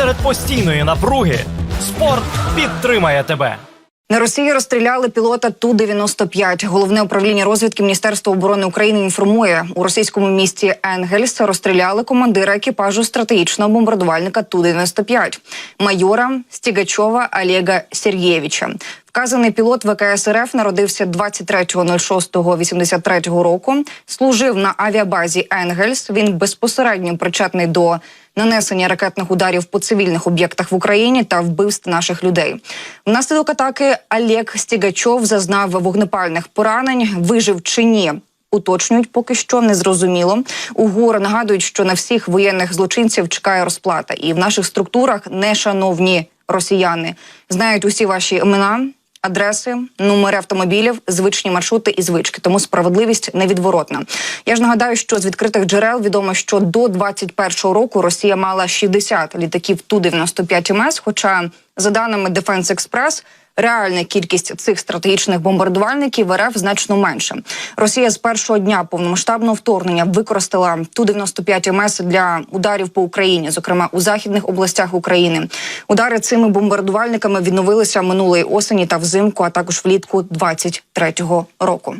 Серед постійної напруги спорт підтримає тебе. На Росії розстріляли пілота Ту 95 Головне управління розвідки Міністерства оборони України інформує у російському місті Енгельс розстріляли командира екіпажу стратегічного бомбардувальника Ту 95 майора Стігачова Олега Сергєєвича. Вказаний пілот ВКС РФ народився 23.06.83 року. Служив на авіабазі Енгельс. Він безпосередньо причетний до нанесення ракетних ударів по цивільних об'єктах в Україні та вбивств наших людей. Внаслідок атаки Олег Стігачов зазнав вогнепальних поранень. Вижив чи ні? Уточнюють поки що незрозуміло. У ГУР нагадують, що на всіх воєнних злочинців чекає розплата, і в наших структурах нешановні росіяни знають усі ваші імена. Адреси, номери автомобілів, звичні маршрути і звички, тому справедливість невідворотна. Я ж нагадаю, що з відкритих джерел відомо, що до 21-го року Росія мала 60 літаків ту 95 МС. Хоча, за даними Defense Express, реальна кількість цих стратегічних бомбардувальників РФ значно менше. Росія з першого дня повномасштабного вторгнення використала ту 95 МС для ударів по Україні, зокрема у західних областях України. Удари цими бомбардувальниками відновилися минулої осені та взимку, а також влітку 23-го року.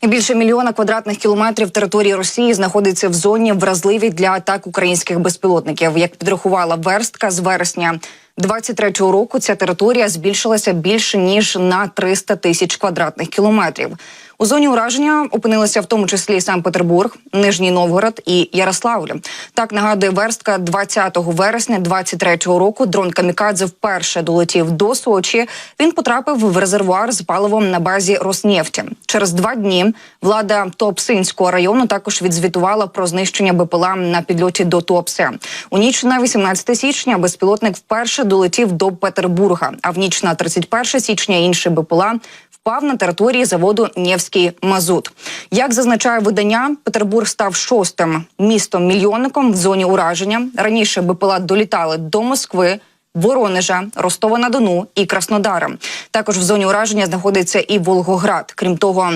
І більше мільйона квадратних кілометрів території Росії знаходиться в зоні вразливій для атак українських безпілотників. Як підрахувала верстка з вересня 23-го року, ця територія збільшилася більше ніж на 300 тисяч квадратних кілометрів. У зоні ураження опинилися в тому числі Санкт-Петербург, Нижній Новгород і Ярославль. Так нагадує верстка 20 вересня 23-го року. Дрон Камікадзе вперше долетів до Сочі. Він потрапив в резервуар з паливом на базі Роснефті. Через два дні влада Туапсинського району також відзвітувала про знищення БПЛА на підльоті до Туапсе. У ніч на 18 січня безпілотник вперше долетів до Петербурга. А в ніч на 31 січня інший БПЛА впав на території заводу Нєвський Мазут. Як зазначає видання, Петербург став шостим містом мільйонником в зоні ураження. Раніше БПЛА долітали до Москви. Воронежа, Ростова на Дону і Краснодара. Також в зоні ураження знаходиться і Волгоград. Крім того,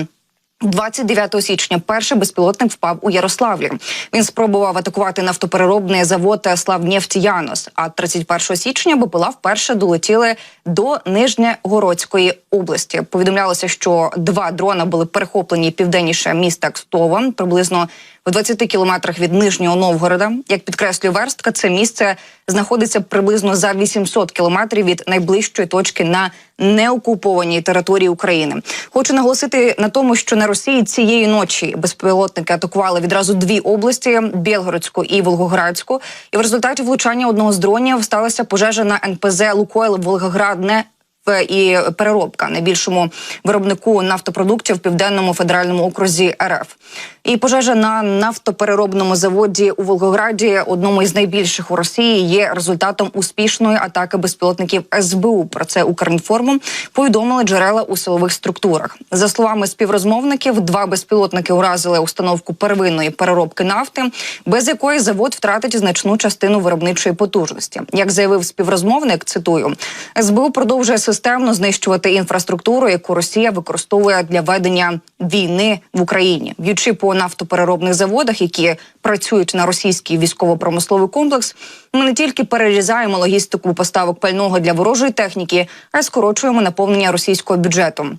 29 січня перший безпілотник впав у Ярославлі. Він спробував атакувати нафтопереробний завод Славнефть-Янос. А 31 січня БПЛА вперше долетіли до Нижньогородської області. Повідомлялося, що два дрона були перехоплені південніше міста Кстова, приблизно в 20 кілометрах від Нижнього Новгорода. Як підкреслює верстка, це місце знаходиться приблизно за 800 кілометрів від найближчої точки на неокупованій території України. Хочу наголосити на тому, що на Росії цієї ночі безпілотники атакували відразу дві області: Білгородську і Волгоградську. І в результаті влучання одного з дронів сталася пожежа на НПЗ Лукойл Волгоградне і переробка найбільшому виробнику нафтопродуктів в південному федеральному окрузі РФ. І пожежа на нафтопереробному заводі у Волгограді, одному із найбільших у Росії, є результатом успішної атаки безпілотників СБУ. Про це Укрінформу повідомили джерела у силових структурах. За словами співрозмовників, два безпілотники уразили установку первинної переробки нафти, без якої завод втратить значну частину виробничої потужності. Як заявив співрозмовник, цитую СБУ продовжує системно знищувати інфраструктуру, яку Росія використовує для ведення війни в Україні, б'ючи по нафтопереробних заводах, які працюють на російський військово-промисловий комплекс. Ми не тільки перерізаємо логістику поставок пального для ворожої техніки, а й скорочуємо наповнення російського бюджету.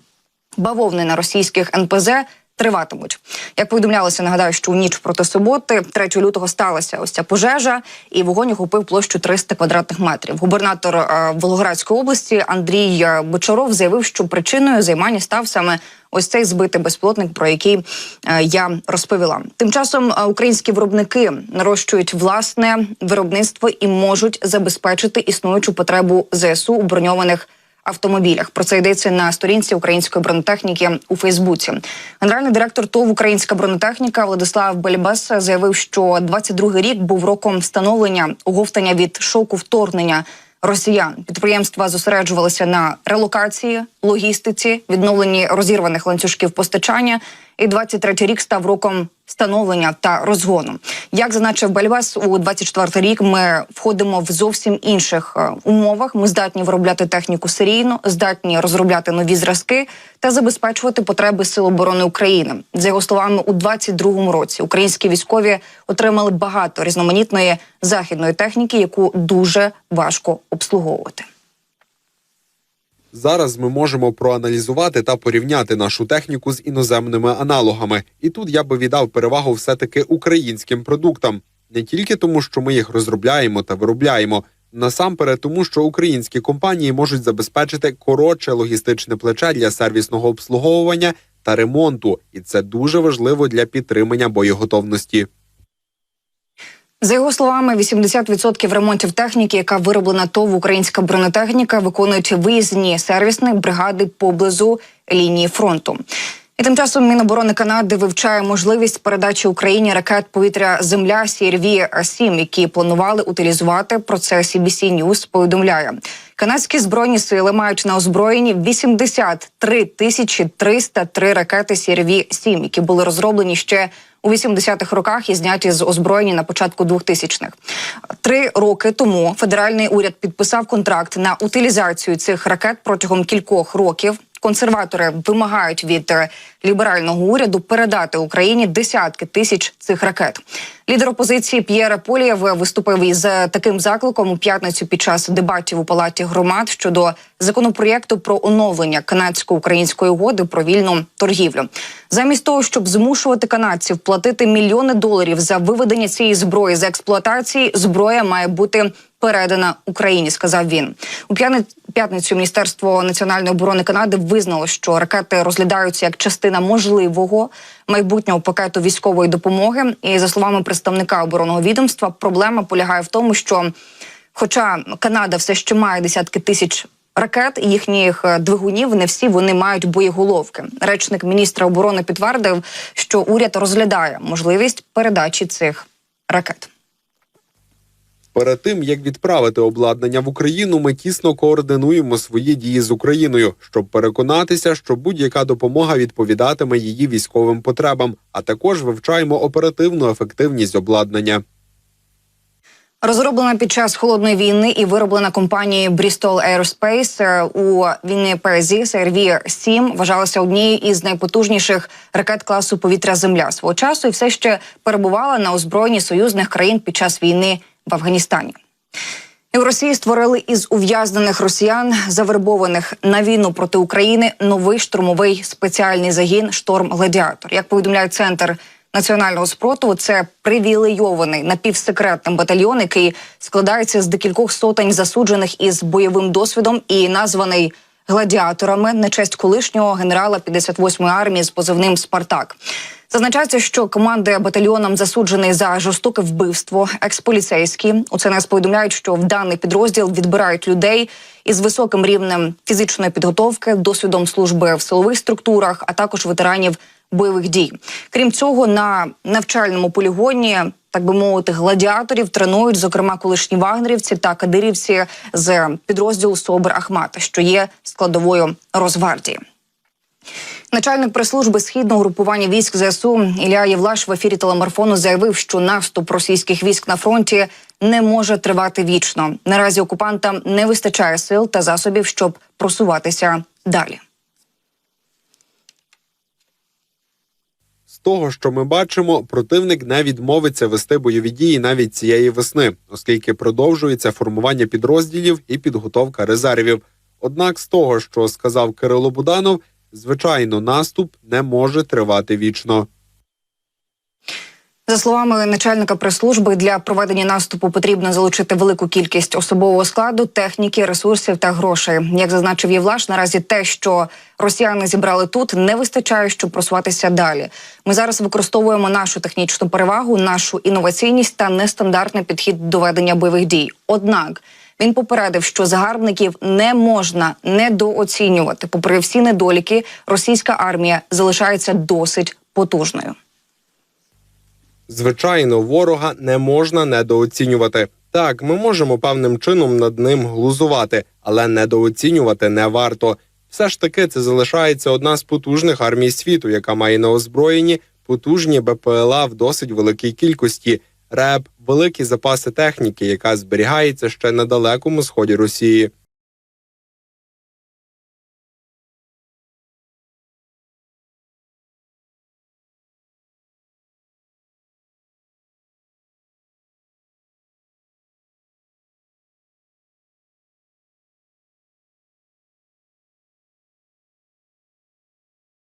Бавовни на російських НПЗ триватимуть. Як повідомлялося, нагадаю, що у ніч проти суботи, 3 лютого, сталася ось ця пожежа, і вогонь охопив площу 300 квадратних метрів. Губернатор е, Волгоградської області Андрій е, Бочаров заявив, що причиною займання став саме ось цей збитий безпілотник, про який е, я розповіла. Тим часом е, українські виробники нарощують власне виробництво і можуть забезпечити існуючу потребу ЗСУ у броньованих автомобілях. Про це йдеться на сторінці української бронетехніки у Фейсбуці. Генеральний директор ТОВ Українська бронетехніка Владислав Бельбес заявив, що 22-й рік був роком встановлення оговтання від шоку вторгнення. Росіян підприємства зосереджувалися на релокації, логістиці, відновленні розірваних ланцюжків постачання І 23-й рік став роком становлення та розгону. Як зазначив Бельвес, у 24-й рік ми входимо в зовсім інших е, умовах. Ми здатні виробляти техніку серійно, здатні розробляти нові зразки та забезпечувати потреби Сил оборони України. За його словами, у 22-му році українські військові отримали багато різноманітної західної техніки, яку дуже важко обслуговувати. Зараз ми можемо проаналізувати та порівняти нашу техніку з іноземними аналогами. І тут я би віддав перевагу все-таки українським продуктам, не тільки тому, що ми їх розробляємо та виробляємо. Насамперед, тому що українські компанії можуть забезпечити коротше логістичне плече для сервісного обслуговування та ремонту, і це дуже важливо для підтримання боєготовності. За його словами, 80% ремонтів техніки, яка вироблена ТОВ українська бронетехніка, виконують виїзні сервісні бригади поблизу лінії фронту. І тим часом Міноборони Канади вивчає можливість передачі Україні ракет повітря Земля crv 7 які планували утилізувати. Про це CBC News повідомляє. Канадські збройні сили мають на озброєнні 83 тисячі 303 ракети crv 7 які були розроблені ще у 80-х роках і зняті з озброєння на початку 2000-х. Три роки тому федеральний уряд підписав контракт на утилізацію цих ракет протягом кількох років. Консерватори вимагають від е, ліберального уряду передати Україні десятки тисяч цих ракет. Лідер опозиції П'єре Полієв виступив із е, таким закликом у п'ятницю під час дебатів у палаті громад щодо законопроєкту про оновлення канадсько-української угоди про вільну торгівлю. Замість того, щоб змушувати канадців платити мільйони доларів за виведення цієї зброї з експлуатації, зброя має бути передана Україні, сказав він. У п'ятницю Міністерство національної оборони Канади визнало, що ракети розглядаються як частина можливого майбутнього пакету військової допомоги. І за словами представника оборонного відомства, проблема полягає в тому, що, хоча Канада все ще має десятки тисяч. Ракет і їхніх е, двигунів не всі вони мають боєголовки. Речник міністра оборони підтвердив, що уряд розглядає можливість передачі цих ракет. Перед тим як відправити обладнання в Україну, ми тісно координуємо свої дії з Україною, щоб переконатися, що будь-яка допомога відповідатиме її військовим потребам, а також вивчаємо оперативну ефективність обладнання. Розроблена під час холодної війни і вироблена компанією Bristol Aerospace е, у Вінніпезі CRV-7 вважалася однією із найпотужніших ракет класу повітря-земля свого часу і все ще перебувала на озброєнні союзних країн під час війни в Афганістані. І в Росії створили із ув'язнених росіян, завербованих на війну проти України, новий штурмовий спеціальний загін Шторм Гладіатор. Як повідомляє центр національного спротиву, це привілейований напівсекретний батальйон, який складається з декількох сотень засуджених із бойовим досвідом і названий гладіаторами на честь колишнього генерала 58-ї армії з позивним Спартак. Зазначається, що командує батальйоном засуджений за жорстоке вбивство, експоліцейські. У ЦНС повідомляють, що в даний підрозділ відбирають людей із високим рівнем фізичної підготовки, досвідом служби в силових структурах, а також ветеранів бойових дій. Крім цього, на навчальному полігоні, так би мовити, гладіаторів тренують, зокрема, колишні вагнерівці та кадирівці з підрозділу Собер Ахмата, що є складовою Росгвардії. Начальник прес-служби східного групування військ ЗСУ Ілля Євлаш в ефірі телемарафону заявив, що наступ російських військ на фронті не може тривати вічно. Наразі окупантам не вистачає сил та засобів, щоб просуватися далі. З того, що ми бачимо, противник не відмовиться вести бойові дії навіть цієї весни, оскільки продовжується формування підрозділів і підготовка резервів. Однак, з того, що сказав Кирило Буданов, звичайно, наступ не може тривати вічно. За словами начальника прес-служби, для проведення наступу потрібно залучити велику кількість особового складу, техніки, ресурсів та грошей. Як зазначив Євлаш, наразі те, що росіяни зібрали тут, не вистачає, щоб просуватися далі. Ми зараз використовуємо нашу технічну перевагу, нашу інноваційність та нестандартний підхід до ведення бойових дій. Однак він попередив, що загарбників не можна недооцінювати. Попри всі недоліки, російська армія залишається досить потужною. Звичайно, ворога не можна недооцінювати. Так, ми можемо певним чином над ним глузувати, але недооцінювати не варто. Все ж таки це залишається одна з потужних армій світу, яка має на озброєнні потужні БПЛА в досить великій кількості, РЕБ, великі запаси техніки, яка зберігається ще на далекому сході Росії.